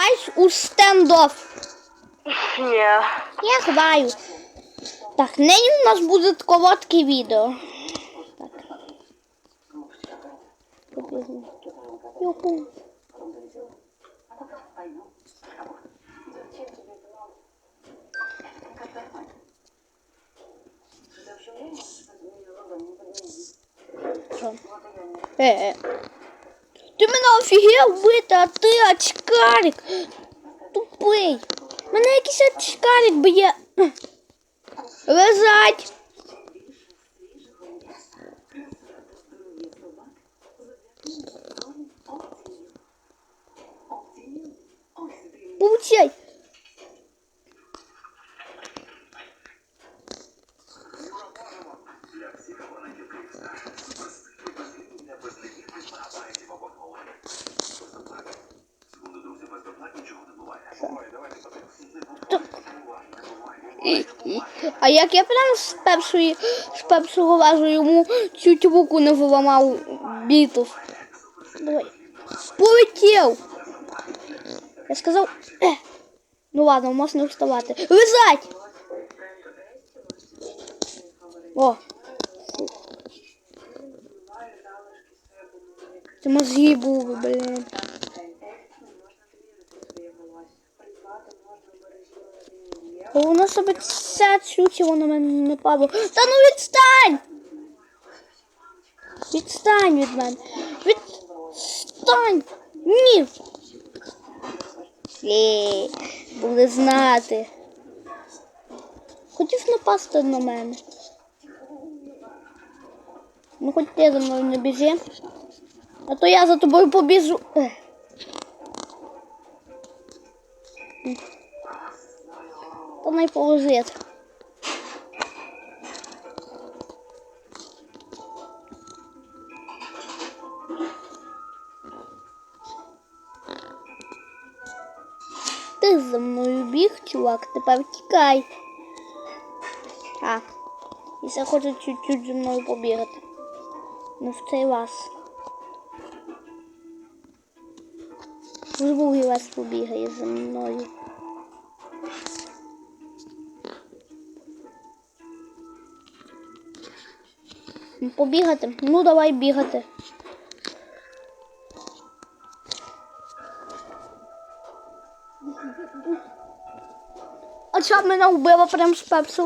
Вступаєш у стендоф. Ні. Я знаю. Так, нині у нас буде коротке відео. Так. Юху. Що? Е, е. Офігел бити, а ти очкарик. Тупий. Мене якийсь очкарик б'є. Лежать. Получай. А як я прям з першої з першого разу йому чуть руку не виламав бітус. Давай. Полетів. Я сказав. Е. Ну ладно, можна вставати. Лизать! О. Це мозги були, блін. Воно себе ця чуті, воно мене не падало. Та ну відстань! Відстань від мене. Відстань! Ні! Е, буде знати. Хотів напасти на мене. Ну хоч ти за мною не біжи. А то я за тобою побіжу. Ех. Та не полежить. Ти за мною біг, чувак, тепер тікай. А, ще хоче чуть-чуть зі мною побігати. Ну в цей раз. В другий раз побігає за мною. Побігати? Ну давай бігати. А чого мене вбила прям з пепсу?